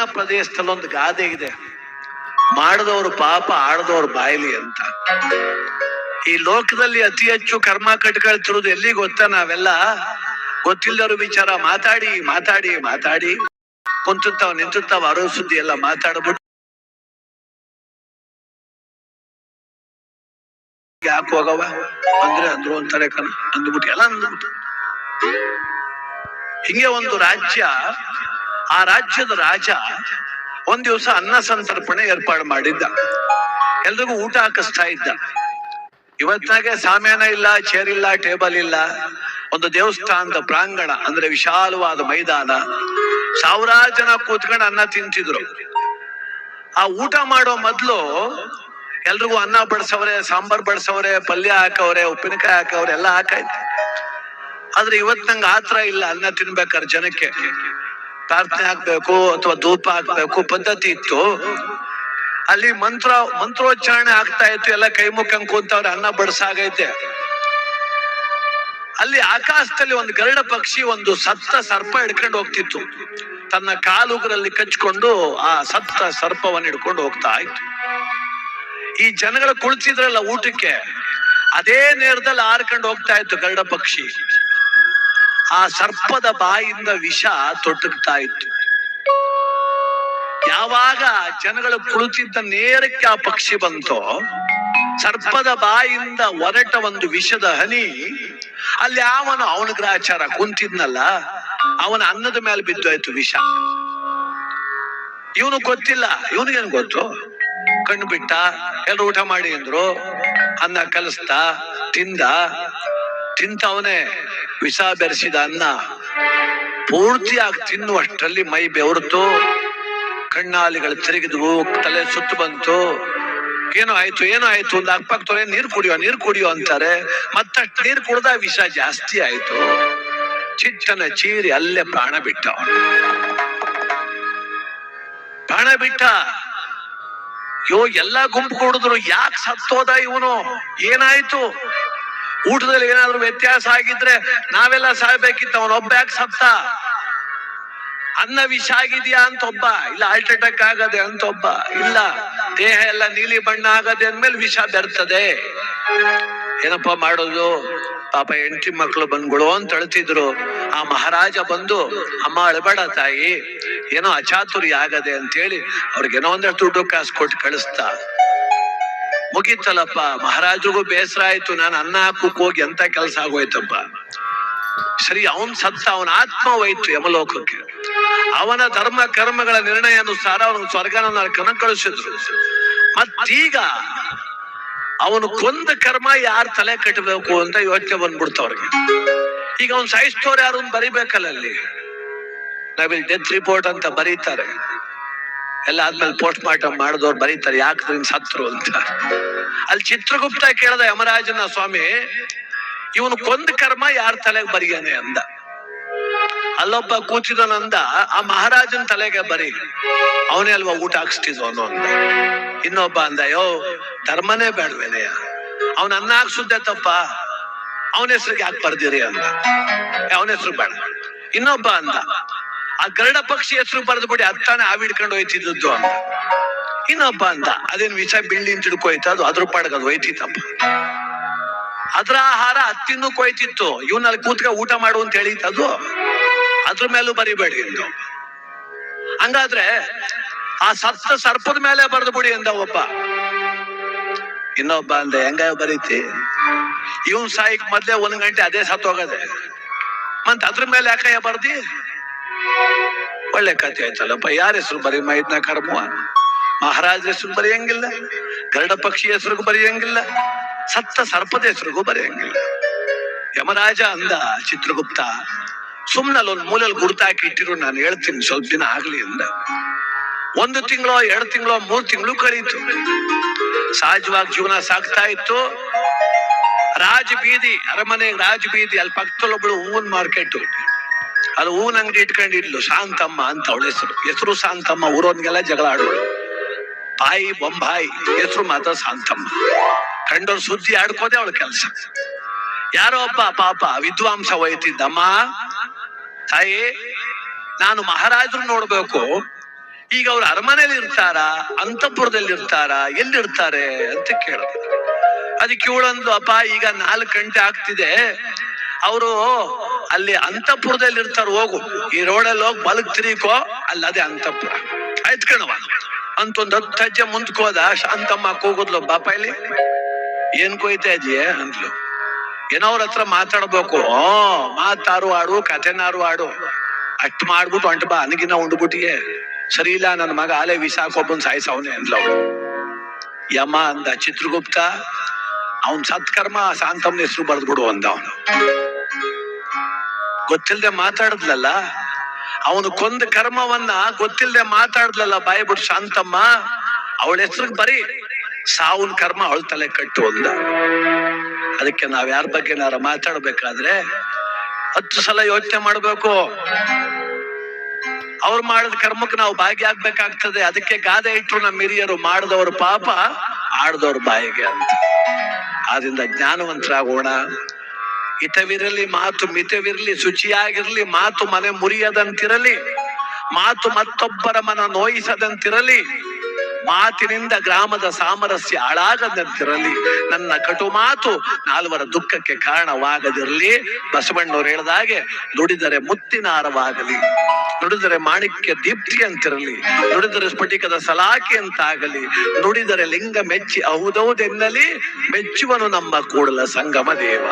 ಗ್ರಾಮೀಣ ಪ್ರದೇಶದಲ್ಲಿ ಒಂದು ಗಾದೆ ಇದೆ. ಮಾಡಿದವರು ಪಾಪ, ಆಡದವ್ರ ಬಾಯಿಲಿ ಅಂತ. ಈ ಲೋಕದಲ್ಲಿ ಅತಿ ಹೆಚ್ಚು ಕರ್ಮ ಕಟ್ಕೊಳ್ತಿರೋದು ಎಲ್ಲಿ ಗೊತ್ತಾ? ನಾವೆಲ್ಲ ಗೊತ್ತಿಲ್ಲದವ್ರ ವಿಚಾರ ಮಾತಾಡಿ ಮಾತಾಡಿ ಮಾತಾಡಿ. ಕುಂತುತ್ತಾವ್ ನಿಂತಿರ್ತಾವ, ಅರೋ ಸುದ್ದಿ ಎಲ್ಲ ಮಾತಾಡ್ಬಿಟ್ಟು ಯಾಕೆ ಹೋಗವ? ಅಂದ್ರೆ ಅಂದ್ರು ಅಂತಾರೆ ಕಣ, ಅಂದ್ಬಿಟ್ಟು ಎಲ್ಲ ಅಂದ್ಬಿಟ್ಟು. ಹಿಂಗೆ ಒಂದು ರಾಜ್ಯ ಆ ರಾಜ್ಯದ ರಾಜ ಒಂದ್ ದಿವಸ ಅನ್ನ ಸಂತರ್ಪಣೆ ಏರ್ಪಾಡು ಮಾಡಿದ್ದ. ಎಲ್ರಿಗೂ ಊಟ ಹಾಕಿಸ್ತಾ ಇದ್ದ. ಇವತ್ತಾಗೆ ಸಾಮ್ಯಾನ ಇಲ್ಲ ಚೇರ್ ಇಲ್ಲ ಟೇಬಲ್ ಇಲ್ಲ. ಒಂದು ದೇವಸ್ಥಾನದ ಪ್ರಾಂಗಣ, ಅಂದ್ರೆ ವಿಶಾಲವಾದ ಮೈದಾನ. ಸಾವಿರಾರು ಜನ ಕೂತ್ಕೊಂಡು ಅನ್ನ ತಿಂತಿದ್ರು. ಆ ಊಟ ಮಾಡೋ ಮೊದಲು ಎಲ್ರಿಗೂ ಅನ್ನ ಬಡಿಸವ್ರೆ, ಸಾಂಬಾರ್ ಬಡಿಸವ್ರೆ, ಪಲ್ಯ ಹಾಕವ್ರೆ, ಉಪ್ಪಿನಕಾಯಿ ಹಾಕವ್ರೆ, ಎಲ್ಲ ಹಾಕಾಯ್ತು. ಆದ್ರೆ ಇವತ್ ನಂಗೆ ಆತರ ಇಲ್ಲ ಅನ್ನ ತಿನ್ಬೇಕಾದ್ರೆ ಜನಕ್ಕೆ. ಪ್ರಾರ್ಥನೆ ಹಾಕ್ಬೇಕು ಅಥವಾ ಧೂಪ ಹಾಕ್ಬೇಕು ಪದ್ಧತಿ ಇತ್ತು. ಅಲ್ಲಿ ಮಂತ್ರ, ಮಂತ್ರೋಚ್ಚಾರಣೆ ಆಗ್ತಾ ಇತ್ತು. ಎಲ್ಲ ಕೈ ಮುಖಂಗ್ ಕೂತವ್ರೆ ಅನ್ನ ಬಡ್ಸಾಗೈತೆ. ಅಲ್ಲಿ ಆಕಾಶದಲ್ಲಿ ಒಂದು ಗರುಡ ಪಕ್ಷಿ ಒಂದು ಸತ್ತ ಸರ್ಪ ಹಿಡ್ಕೊಂಡು ಹೋಗ್ತಿತ್ತು. ತನ್ನ ಕಾಲುಗರಲ್ಲಿ ಕಚ್ಕೊಂಡು ಆ ಸತ್ತ ಸರ್ಪವನ್ನು ಹಿಡ್ಕೊಂಡು ಹೋಗ್ತಾ ಇತ್ತು. ಈ ಜನಗಳು ಕುಳಿತಿದ್ರಲ್ಲ ಊಟಕ್ಕೆ, ಅದೇ ನೇರದಲ್ಲಿ ಹಾರ್ಕೊಂಡು ಹೋಗ್ತಾ ಇತ್ತು ಗರುಡ ಪಕ್ಷಿ. ಆ ಸರ್ಪದ ಬಾಯಿಂದ ವಿಷ ತೊಟ್ಟುಕ್ತಾ ಇತ್ತು. ಯಾವಾಗ ಜನಗಳು ಕುಳಿತಿದ್ದ ನೇರಕ್ಕೆ ಆ ಪಕ್ಷಿ ಬಂತೋ, ಸರ್ಪದ ಬಾಯಿಂದ ಹೊರಟ ಒಂದು ವಿಷದ ಹನಿ, ಅಲ್ಲಿ ಅವನು ಅವನ ಗ್ರಾಚಾರ ಕುಂತಿದ್ನಲ್ಲ, ಅವನ ಅನ್ನದ ಮೇಲೆ ಬಿದ್ದೋಯ್ತು ವಿಷ. ಇವನು ಗೊತ್ತಿಲ್ಲ, ಇವನಿಗೇನು ಗೊತ್ತು? ಕಣ್ಣು ಬಿಟ್ಟ ಎಲ್ಲರೂ ಊಟ ಮಾಡಿ ಅಂದ್ರು, ಅನ್ನ ಕಲಿಸ್ತಾ, ತಿಂದ ತಿಂತವನೇ. ವಿಷ ಬೆರೆಸಿದ ಅನ್ನ ಪೂರ್ತಿಯಾಗಿ ತಿನ್ನುವಷ್ಟರಲ್ಲಿ ಮೈ ಬೆವರ್ತು ಕಣ್ಣಾಲಿಗಳು ತಿರುಗಿದ್ವು, ತಲೆ ಸುತ್ತು ಬಂತು. ಏನೋ ಆಯ್ತು ಏನೋ ಆಯ್ತು, ಒಂದು ಅಕ್ಕಪಕ್ಕದವ್ರೆ ನೀರು ಕುಡಿಯೋ ನೀರು ಕುಡಿಯೋ ಅಂತಾರೆ. ಮತ್ತಷ್ಟು ನೀರ್ ಕುಡ್ದ ವಿಷ ಜಾಸ್ತಿ ಆಯ್ತು. ಚಿಟ್ಟನ ಚೀರಿ ಅಲ್ಲೇ ಪ್ರಾಣ ಬಿಟ್ಟ. ಪ್ರಾಣ ಬಿಟ್ಟ. ಯೋ ಎಲ್ಲಾ ಗುಂಪು ಕುಡಿದ್ರು, ಯಾಕೆ ಸತ್ತೋದ ಇವನು? ಏನಾಯ್ತು? ಊಟದಲ್ಲಿ ಏನಾದ್ರೂ ವ್ಯತ್ಯಾಸ ಆಗಿದ್ರೆ ನಾವೆಲ್ಲ ಸಾಯ್ಬೇಕಿತ್ತು. ಅವನೊಬ್ಬ ಯಾಕೆ ಸತ್ತ? ಅನ್ನ ವಿಷ ಆಗಿದೆಯಾ ಅಂತ ಒಬ್ಬ. ಇಲ್ಲ ಹಾರ್ಟ್ ಅಟ್ಯಾಕ್ ಆಗದೆ ಅಂತ ಒಬ್ಬ. ಇಲ್ಲ, ದೇಹ ಎಲ್ಲ ನೀಲಿ ಬಣ್ಣ ಆಗದೆ ಅಂದ್ಮೇಲೆ ವಿಷ ಬೆರ್ತದೆ. ಏನಪ್ಪ ಮಾಡೋದು? ಪಾಪ ಹೆಂಡತಿ ಮಕ್ಕಳು ಬಂದ್ಗಳು ಅಂತ ಅಳ್ತಿದ್ರು. ಆ ಮಹಾರಾಜ ಬಂದು, ಅಮ್ಮ, ಅಳಬೇಡ ತಾಯಿ. ಏನೋ ಅಚಾತುರ್ಯ ಆಗದೆ ಅಂತೇಳಿ ಅವ್ರಿಗೇನೋ ಒಂದಷ್ಟು ದುಡ್ಡು ಕಾಸು ಕೊಟ್ಟು ಕಳಿಸ್ತಾ. ಮುಗೀತಲ್ಲಪ್ಪ ಮಹಾರಾಜರಿಗೂ ಬೇಸರ ಆಯ್ತು, ನಾನು ಅನ್ನ ಹೋಗಿ ಎಂತ ಕೆಲಸ ಆಗೋಯ್ತಪ್ಪ. ಸರಿ, ಅವನ್ ಸತ್ತ, ಅವನ ಆತ್ಮ ಹೋಯ್ತು ಯಮಲೋಕಕ್ಕೆ. ಅವನ ಧರ್ಮ, ಕರ್ಮಗಳ ನಿರ್ಣಯ ಅನುಸಾರ ಅವನು ಸ್ವರ್ಗನ ನರಕನ ಕಳಿಸಿದ್ರು. ಮತ್ತೀಗ ಅವನು ಕೊಂದ ಕರ್ಮ ಯಾರ್ ತಲೆ ಕಟ್ಟಬೇಕು ಅಂತ ಯೋಚನೆ ಬಂದ್ಬಿಡ್ತು ಅವ್ರಿಗೆ. ಈಗ ಅವ್ನು ಸಾಯಿಸ್ತವ್ರು ಯಾರು ಬರಿಬೇಕಲ್ಲ ಅಲ್ಲಿ? ನಾವಿಲ್ಲಿ ಡೆತ್ ರಿಪೋರ್ಟ್ ಅಂತ ಬರೀತಾರೆ. ಎಲ್ಲ ಆದ್ಮೇಲೆ ಪೋಸ್ಟ್ ಮಾರ್ಟಮ್ ಮಾಡಿದವ್ರು ಬರೀತಾರೆ, ಯಾಕೆ ನಿನ್ ಸತ್ರು ಅಂತ. ಅಲ್ಲಿ ಚಿತ್ರಗುಪ್ತ ಕೇಳ್ದ, ಯಮರಾಜನ ಸ್ವಾಮಿ, ಇವನು ಕೊಂದ ಕರ್ಮ ಯಾರ ತಲೆಗೆ ಬರಿಯಾನೆ? ಅಂದ. ಅಲ್ಲೊಬ್ಬ ಕೂತಿದನಂದ ಆ ಮಹಾರಾಜನ ತಲೆಗೆ ಬರಿ, ಅವನೇ ಅಲ್ವಾ ಊಟ ಹಾಕ್ಸ್ತಿದ್ವನು? ಅಂದ. ಇನ್ನೊಬ್ಬ ಅಂದ, ಯೋ, ಧರ್ಮನೇ ಬೇಡವೇನೆಯ? ಅವನ ಅನ್ನ ಹಾಕ್ಸುದ್ದೆ ತಪ್ಪ. ಅವನ ಹೆಸರಿಗೆ ಯಾಕೆ ಬರ್ದಿರಿ? ಅಂದ. ಅವನ ಹೆಸರು ಬೇಡ. ಇನ್ನೊಬ್ಬ ಅಂದ ಆ ಗರುಡ ಪಕ್ಷಿ ಹೆಸರು ಬರೆದು ಬಿಡಿ ಅತ್ತಾನೆ ಹಿಡ್ಕೊಂಡು ಹೋಯ್ತಿದ್ದದ್ದು ಇನ್ನೊಬ್ಬ ಅಂದ, ಅದೇನ್ ವಿಷ ಬಿಳ್ಳಿ ಅಂತ ಹಿಡ್ಕೋಯ್ತು, ಅದು ಅದ್ರ ಪಾಡಗ ಅದು ಹೋಯ್ತಿತ್ತಪ್ಪ. ಅದ್ರ ಆಹಾರ ಹತ್ತಿನ್ನು ಕೊಯ್ತಿತ್ತು. ಇವನಲ್ಲಿ ಕೂತ್ಕ ಊಟ ಮಾಡು ಅಂತ ಹೇಳಿತ್ತು ಅದು ಅದ್ರ ಮೇಲೂ ಬರಿಬೇಡಿ ಎಂದು. ಹಂಗಾದ್ರೆ ಆ ಸತ್ತ ಸರ್ಪದ ಮೇಲೆ ಬರೆದು ಬಿಡಿ ಅಂದ ಒಬ್ಬ. ಇನ್ನೊಬ್ಬ ಅಂದ, ಹೆಂಗ ಬರೀತಿ? ಇವನ್ ಸಾಯಿಕ್ ಮೊದ್ಲೇ ಒಂದ್ ಗಂಟೆ ಅದೇ ಸತ್ತೋಗದೆ ಮತ್ ಅದ್ರ ಮೇಲೆ ಯಾಕಯ್ಯ ಬರ್ದಿ? ಒಳ್ಳೆ ಕಥೆ ಆಯ್ತಲ್ಲಪ್ಪ ಯಾರ ಹೆಸರು ಬರೀ ಮೈದ್ನ ಕರ್ಮ ಮಹಾರಾಜ ಹೆಸರು ಬರೆಯಂಗಿಲ್ಲ, ಗರುಡ ಪಕ್ಷಿ ಹೆಸರಿಗೂ ಬರೆಯಂಗಿಲ್ಲ, ಸತ್ತ ಸರ್ಪದ ಹೆಸರಿಗೂ ಬರೆಯಂಗಿಲ್ಲ. ಯಮರಾಜ ಅಂದ ಚಿತ್ರಗುಪ್ತ, ಸುಮ್ನಲ್ಲೊಂದು ಗುರುತಾಕಿ ಗುರ್ತಾಕಿ ಇಟ್ಟಿರು, ನಾನು ಹೇಳ್ತೀನಿ ಸ್ವಲ್ಪ ದಿನ ಆಗ್ಲಿ ಅಂದ. ಒಂದು ತಿಂಗಳು, ಎರಡು ತಿಂಗಳು, ಮೂರ್ ತಿಂಗಳು ಕಳೀತು. ಸಹಜವಾಗಿ ಜೀವನ ಸಾಕ್ತಾ ಇತ್ತು. ರಾಜಬೀದಿ, ಅರಮನೆ ರಾಜಬೀದಿ, ಅಲ್ಲಿ ಪಕ್ಕದಲ್ಲೊಬ್ಳು ಹೂವಿನ ಮಾರ್ಕೆಟ್. ಅಲ್ಲಿ ಹೂವಿನ ಅಂಗಡಿ ಇಟ್ಕೊಂಡಿದ್ಲು. ಶಾಂತಮ್ಮ ಅಂತ ಅವಳ ಹೆಸರು. ಹೆಸರು ಶಾಂತಮ್ಮ, ಊರವನ್ಗೆಲ್ಲ ಜಗಳ ಆಡೋಳು ಬಾಯಿ ಬೊಂಬಾಯಿ, ಹೆಸರು ಮಾತ್ರ ಶಾಂತಮ್ಮ. ಕಂಡೋರ್ ಸುದ್ದಿ ಆಡ್ಕೋದೆ ಅವಳ ಕೆಲಸ. ಯಾರೋ ಒಬ್ಬ ಪಾಪ ವಿದ್ವಾಂಸ ಹೋಯ್ತಿದ್ದಮ್ಮ ತಾಯಿ, ನಾನು ಮಹಾರಾಜರು ನೋಡ್ಬೇಕು. ಈಗ ಅವ್ರು ಅರಮನೆಯಲ್ಲಿ ಇರ್ತಾರಾ ಅಂತಃಪುರದಲ್ಲಿ ಇರ್ತಾರಾ ಎಲ್ಲಿರ್ತಾರೆ ಅಂತ ಕೇಳಿದ್ರು ಅದಕ್ಕೆ ಇವಳಂದು, ಅಪ್ಪ, ಈಗ ನಾಲ್ಕು ಗಂಟೆ ಆಗ್ತಿದೆ. ಅವರು ಅಲ್ಲಿ ಅಂತಃಪುರದಲ್ಲಿ ಇರ್ತಾರ ಹೋಗು. ಈ ರೋಡಲ್ಲಿ ಹೋಗಿ ಬಲಕ್ ತಿರುಕೋ ಅಲ್ಲದೆ ಅಂತಃಪುರ. ಆಯ್ತು ಕಣವ ಅಂತ ಒಂದ್ ಹತ್ತು ಹೆಜ್ಜೆ ಮುಂದ್ಕೋದ ಶಾಂತಮ್ಮ ಕೂಗುದ್ಲು, ಬಾಪ ಇಲ್ಲಿ. ಏನ್ ಕೊಯ್ತಾ ಇದೆಯೇ ಅಂದ್ಲು. ಏನೋ ಅವ್ರ ಹತ್ರ ಮಾತಾಡ್ಬೇಕು. ಓ, ಮಾತಾರು ಆಡು, ಕಥೆನಾರು ಆಡು. ಅಟ್ ಮಾಡ್ಬಿಟ್ಟು ಅಂಟ ಬಾ, ಅನಗಿನ ಉಂಡ್ಬಿಟ್ಟಿಗೆ. ಸರಿ ಇಲ್ಲ ನನ್ನ ಮಗ ಆಲೆ ವಿಸಾಕೊಬ್ಬನ್ ಸಾಯಿಸವನೆ ಅಂದ್ಲು ಅವಳು. ಯಮ ಅಂದ ಚಿತ್ರಗುಪ್ತ, ಅವನ್ ಸತ್ಕರ್ಮ, ಶಾಂತಮ್ಮನ ಹೆಸರು ಬರೆದ್ಬಿಡು ಅಂದ ಅವನು. ಗೊತ್ತಿಲ್ದೆ ಮಾತಾಡಿದ್ಲಲ್ಲ? ಅವನು ಕೊಂದ ಕರ್ಮವನ್ನ ಗೊತ್ತಿಲ್ಲದೆ ಮಾತಾಡ್ಲಲ್ಲ ಬಾಯಿ ಬಿಟ್ಟು ಶಾಂತಮ್ಮ? ಅವಳ ಹೆಸರಿಗೆ ಬರೀ ಸಾವನ್ ಕರ್ಮ ಅವಳ ತಲೆ ಕಟ್ಟು ಅಂದ ಅದಕ್ಕೆ ನಾವ್ ಯಾರ ಬಗ್ಗೆ ನಾರ ಮಾತಾಡ್ಬೇಕಾದ್ರೆ ಹತ್ತು ಸಲ ಯೋಚನೆ ಮಾಡ್ಬೇಕು. ಅವ್ರು ಮಾಡಿದ ಕರ್ಮಕ್ಕೆ ನಾವು ಭಾಗಿಯಾಗ್ಬೇಕಾಗ್ತದೆ ಅದಕ್ಕೆ ಗಾದೆ ಇಟ್ರು ನಮ್ಮ ಹಿರಿಯರು, ಮಾಡಿದವರು ಪಾಪ, ಆಡ್ದವ್ರ ಬಾಯಿಗೆ ಅಂತ. ಆದ್ರಿಂದ ಜ್ಞಾನವಂತರಾಗೋಣ. ಹಿತವಿರಲಿ, ಮಾತು ಮಿತವಿರಲಿ, ಶುಚಿಯಾಗಿರಲಿ, ಮಾತು ಮನೆ ಮುರಿಯದಂತಿರಲಿ, ಮಾತು ಮತ್ತೊಬ್ಬರ ಮನ ನೋಯಿಸದಂತಿರಲಿ, ಮಾತಿನಿಂದ ಗ್ರಾಮದ ಸಾಮರಸ್ಯ ಹಾಳಾಗದಂತಿರಲಿ. ನನ್ನ ಕಟು ಮಾತು ನಾಲ್ವರ ದುಃಖಕ್ಕೆ ಕಾರಣವಾಗದಿರಲಿ. ಬಸವಣ್ಣವರು ಹೇಳಿದಾಗೆ ನುಡಿದರೆ ಮುತ್ತಿನ ಹಾರವಾಗಲಿ, ನುಡಿದರೆ ಮಾಣಿಕ್ಯ ದೀಪ್ತಿ ಅಂತಿರಲಿ ನುಡಿದರೆ ಸ್ಫಟಿಕದ ಸಲಾಕಿ ಅಂತಾಗಲಿ, ನುಡಿದರೆ ಲಿಂಗ ಮೆಚ್ಚಿ ಹೌದೌದೆನ್ನಲಿ ಮೆಚ್ಚುವನು ನಮ್ಮ ಕೂಡಲ ಸಂಗಮ ದೇವ.